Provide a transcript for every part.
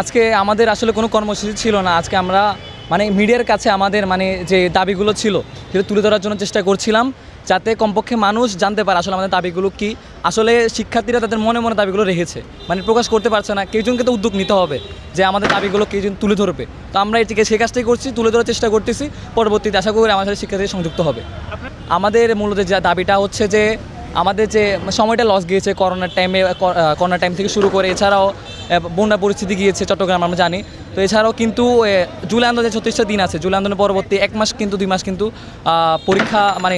আজকে আমাদের আসলে কোনো কর্মসূচি ছিল না। আজকে আমরা মানে মিডিয়ার কাছে আমাদের মানে যে দাবিগুলো ছিল সেটা তুলে ধরার জন্য চেষ্টা করছিলাম, যাতে কমপক্ষে মানুষ জানতে পারে আসলে আমাদের দাবিগুলো কি। আসলে শিক্ষার্থীরা তাদের মনে মনে দাবিগুলো রেখেছে মানে প্রকাশ করতে পারছে না। কেউজনকে তো উদ্যোগ নিতে হবে যে আমাদের দাবিগুলো কেউজন তুলে ধরবে। তো আমরা এটিকে সে কাজটাই করছি, তুলে ধরার চেষ্টা করতেছি। পরবর্তীতে আশা করি আমাদের শিক্ষার্থী সংযুক্ত হবে। আমাদের মূলত যে দাবিটা হচ্ছে যে, আমাদের যে সময়টা লস গিয়েছে করোনার টাইমে করোনার টাইম থেকে শুরু করে, এছাড়াও বন্যা পরিস্থিতি গিয়েছে, চট্টগ্রাম আমরা জানি। তো এছাড়াও কিন্তু জুলাই আন্দোলনে ছত্রিশটা দিন আছে। জুলাই আন্দোলনের পরবর্তী এক মাস কিন্তু, দুই মাস কিন্তু পরীক্ষা মানে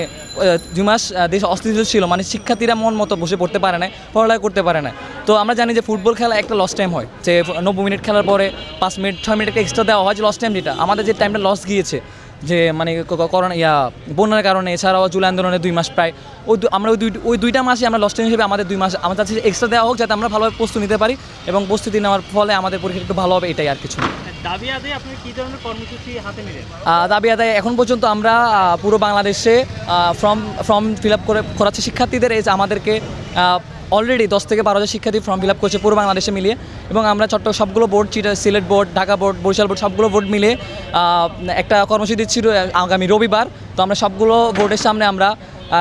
দুই মাস দেশ অস্থিতিশীল ছিল। মানে শিক্ষার্থীরা মন মতো বসে পড়তে পারে না পড়ালেখা করতে পারে না তো আমরা জানি যে ফুটবল খেলা একটা লস টাইম হয়। যে নব্বই মিনিট খেলার পরে পাঁচ মিনিট, ছয় মিনিট একটা এক্সট্রা দেওয়া হয় যে লস টাইম যেটা। আমাদের যে টাইমটা লস গিয়েছে যে মানে করোনা ইয়া বন্যার কারণে এছাড়াও জুলাই আন্দোলনে দুই মাস প্রায় ওই আমরা ওই দুই ওই দুইটা মাসে আমরা লস টাইম হিসেবে আমাদের দুই মাস আমাদের কাছে এক্সট্রা দেওয়া হোক যাতে আমরা ভালোভাবে প্রস্তুতি নিতে পারি এবং প্রস্তুতি নেওয়ার ফলে আমাদের পরীক্ষা একটু ভালো হবে এটাই আর কিছু দাবি আদায়ে আপনি কি ধরনের কর্মসূচি হাতে দাবি আদায় এখন পর্যন্ত আমরা পুরো বাংলাদেশে ফর্ম ফর্ম ফিল আপ করে করাচ্ছে শিক্ষার্থীদের এই যে আমাদেরকে অলরেডি দশ থেকে বারো হাজার শিক্ষার্থী ফর্ম ফিল আপ করছে পুরো বাংলাদেশে মিলিয়ে। এবং আমরা চট্ট সবগুলো বোর্ড চিটা Sylhet board Dhaka board Barishal board সবগুলো বোর্ড মিলে একটা কর্মসূচি ছিল আগামী রবিবার। তো আমরা সবগুলো বোর্ডের সামনে আমরা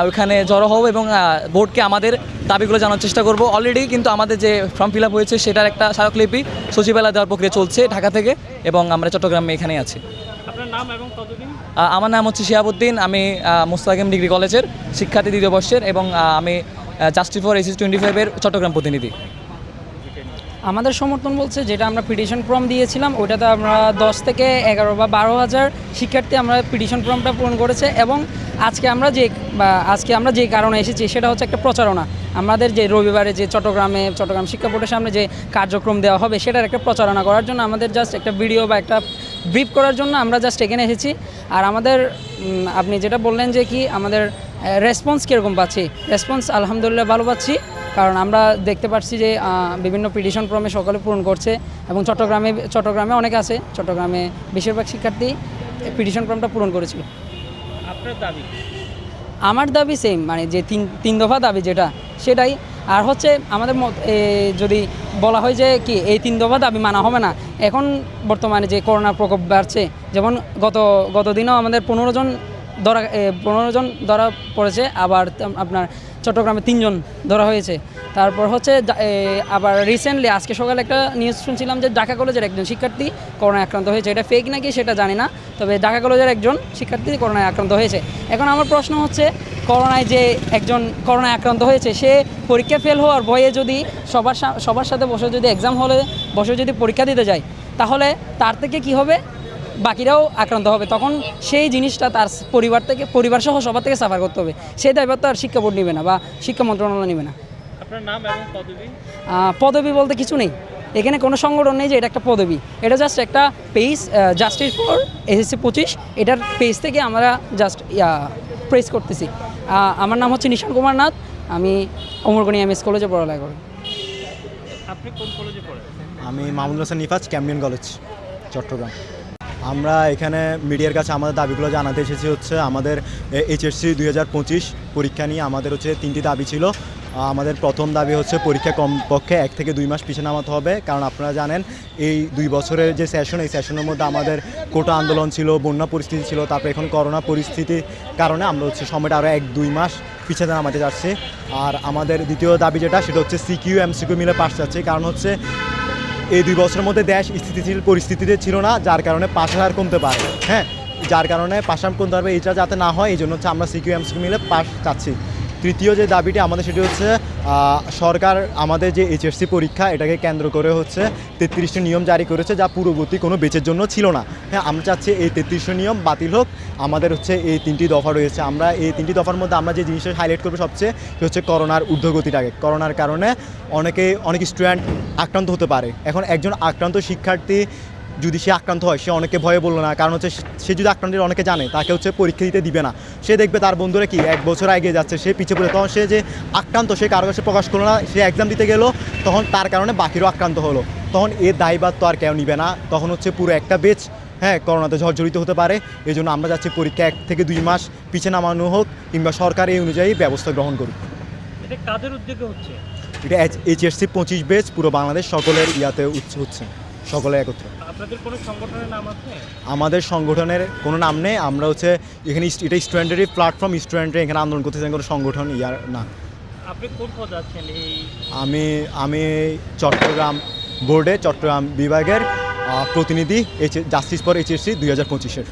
ওইখানে জড়ো হব এবং বোর্ডকে আমাদের দাবিগুলো জানার চেষ্টা করব। অলরেডি কিন্তু আমাদের যে ফর্ম ফিল আপ হয়েছে সেটার একটা স্মারকলিপি সচিবালয় দেওয়ার প্রক্রিয়া চলছে ঢাকা থেকে এবং আমরা চট্টগ্রামে এখানে আছি। আপনার নাম এবং পদবি আহ, আমার নাম হচ্ছে শিহাবুদ্দিন। আমি মুস্তাকিম ডিগ্রি কলেজের শিক্ষার্থী দ্বিতীয় বর্ষের এবং আমি জাস্টি ফর এসিস টোয়েন্টি ফাইভের চট্টগ্রাম প্রতিনিধি। আমাদের সমর্থন বলছে যেটা আমরা পিটিশন ফর্ম দিয়েছিলাম ওটাতে আমরা দশ থেকে এগারো বা বারো হাজার শিক্ষার্থী আমরা পিটিশন ফর্মটা পূরণ করেছে এবং আজকে আমরা যে, বা আজকে আমরা যে কারণে এসেছি সেটা হচ্ছে একটা প্রচারণা। আমাদের যে রবিবারে যে চট্টগ্রামে, চট্টগ্রাম শিক্ষা বোর্ডের সামনে যে কার্যক্রম দেওয়া হবে সেটার একটা প্রচারণা করার জন্য আমাদের জাস্ট একটা ভিডিও বা একটা ব্রিফ করার জন্য আমরা জাস্ট এখানে এসেছি। আর আমাদের আপনি যেটা বললেন যে কি আমাদের রেসপন্স কীরকম পাচ্ছি? রেসপন্স আলহামদুলিল্লাহ ভালো পাচ্ছি কারণ আমরা দেখতে পাচ্ছি যে বিভিন্ন পিটিশন ফর্মে সকলে পূরণ করছে এবং চট্টগ্রামে চট্টগ্রামে অনেক আছে চট্টগ্রামে বেশিরভাগ শিক্ষার্থী পিটিশন ফর্মটা পূরণ করেছিল। আপনার দাবি আমার দাবি সেম মানে যে তিন তিন দফা দাবি যেটা সেটাই। আর হচ্ছে আমাদের মত- যদি বলা হয় যে কি এই তিন দফা দাবি মানা হবে না এখন বর্তমানে যে করোনার প্রকোপ বাড়ছে যেমন গত গত দিনও আমাদের পনেরো জন ধরা পনেরো জন ধরা পড়েছে, আবার আপনার চট্টগ্রামে তিনজন ধরা হয়েছে। তারপর হচ্ছে আবার রিসেন্টলি আজকে সকালে একটা নিউজ শুনছিলাম যে ঢাকা কলেজের একজন শিক্ষার্থী করোনায় আক্রান্ত হয়েছে। এটা ফেক নাকি সেটা জানি না, তবে ঢাকা কলেজের একজন শিক্ষার্থী করোনায় আক্রান্ত হয়েছে। এখন আমার প্রশ্ন হচ্ছে, করোনায় যে একজন করোনায় আক্রান্ত হয়েছে, সে পরীক্ষা ফেল হওয়ার ভয়ে যদি সবার সবার সাথে বসে যদি এক্সাম হলে, বসে যদি পরীক্ষা দিতে যায়, তাহলে তার থেকে কি হবে? বাকিরাও আক্রান্ত হবে। তখন সেই জিনিসটা তার পরিবার থেকে পরিবার সহ সবার থেকে সাফার করতে হবে। সেই দায়িত্ব আর শিক্ষা বোর্ড নেবে না বা শিক্ষা মন্ত্রণালয় নেবে না। আপনার পদবি? বলতে কিছু নেই। এখানে কোনো সংগঠন নেই যে এটা একটা পদবি। এটা জাস্ট একটা পেজ জাস্টিস ফর এসএসসি পঁচিশ। এটার পেজ থেকে আমরা জাস্ট প্রেস করতেছি। আমার নাম হচ্ছে নিশান কুমার নাথ। আমি অমরগণি এম এস কলেজে পড়ালেখা করি। আপনি কোন কলেজে পড়েন? আমি মামুনুল হাসান নিফাজ ক্যাম্বিয়ন কলেজ চট্টগ্রাম। আমরা এখানে মিডিয়ার কাছে আমাদের দাবিগুলো জানাতে এসেছি হচ্ছে আমাদের এইচএসসি দুই হাজার পঁচিশ পরীক্ষা নিয়ে আমাদের হচ্ছে তিনটি দাবি ছিল। আমাদের প্রথম দাবি হচ্ছে পরীক্ষা কমপক্ষে এক থেকে দুই মাস পিছিয়ে নামাতে হবে। কারণ আপনারা জানেন, এই দুই বছরের যে সেশন এই সেশনের মধ্যে আমাদের কোটা আন্দোলন ছিল, বন্যা পরিস্থিতি ছিল, তারপরে এখন করোনা পরিস্থিতির কারণে আমরা হচ্ছে সময়টা আরও এক দুই মাস পিছিয়ে নামাতে যাচ্ছি। আর আমাদের দ্বিতীয় দাবি যেটা, সেটা হচ্ছে সিকিউ এমসিকিউ মিলে পাশ যাচ্ছে। কারণ হচ্ছে এই দুই বছরের মধ্যে দেশ স্থিতিশীল পরিস্থিতিতে ছিল না, যার কারণে পাশের হার কমতে পারে। হ্যাঁ যার কারণে পাশাম কমতে পারবে এটা যাতে না হয়, এই জন্য হচ্ছে আমরা সিকিউ মিলে পাশ চাচ্ছি। তৃতীয় যে দাবিটি আমাদের সেটি হচ্ছে সরকার আমাদের যে এইচএসসি পরীক্ষা এটাকে কেন্দ্র করে হচ্ছে তেত্রিশটি নিয়ম জারি করেছে যা পূর্ববর্তী কোনো বেচের জন্য ছিল না। হ্যাঁ আমরা চাচ্ছি এই তেত্রিশটি নিয়ম বাতিল হোক। আমাদের হচ্ছে এই তিনটি দফা রয়েছে। আমরা এই তিনটি দফার মধ্যে আমরা যে জিনিসটা হাইলাইট করব সবচেয়ে হচ্ছে করোনার ঊর্ধ্বগতিটাকে। করোনার কারণে অনেকে, অনেক স্টুডেন্ট আক্রান্ত হতে পারে। এখন একজন আক্রান্ত শিক্ষার্থী যদি সে আক্রান্ত হয় সে অনেকে ভয়ে বলল না। কারণ হচ্ছে সে যদি আক্রান্তের অনেকে জানে তাকে হচ্ছে পরীক্ষা দিতে দিবে না। সে দেখবে তার বন্ধুরা কি এক বছর এগিয়ে যাচ্ছে সে পিছিয়ে পড়ে। তখন সে যে আক্রান্ত সে কারও কাছে প্রকাশ করল না সে এক্সাম দিতে গেলো তখন তার কারণে বাকিরও আক্রান্ত হলো। তখন এর দায়ভার তো আর কেউ নিবে না। তখন হচ্ছে পুরো একটা বেচ হ্যাঁ করোনাতে জর্জরিত হতে পারে। এই জন্য আমরা যাচ্ছি পরীক্ষা এক থেকে দুই মাস পিছিয়ে নামানো হোক কিংবা সরকার এই অনুযায়ী ব্যবস্থা গ্রহণ করুক। এটা কাদের উদ্যোগে হচ্ছে? এটা এইচএসসি পঁচিশ বেচ পুরো বাংলাদেশ সকলের ইয়াতে হচ্ছে। সকলে একত্রে। আপনাদের কোনো সংগঠনের নাম আছে? আমাদের সংগঠনের কোনো নাম নেই। আমরা হচ্ছে এখানে এটা স্টুডেন্টেরই প্ল্যাটফর্ম স্টুডেন্টের এখানে আন্দোলন করতেছেন কোনো সংগঠন ইয়ার না। আপনি কোন পদে আছেন এই? আমি আমি চট্টগ্রাম বোর্ডে চট্টগ্রাম বিভাগের প্রতিনিধি এইচ জাস্টিস ফর এইচএসসি দুই হাজার পঁচিশের।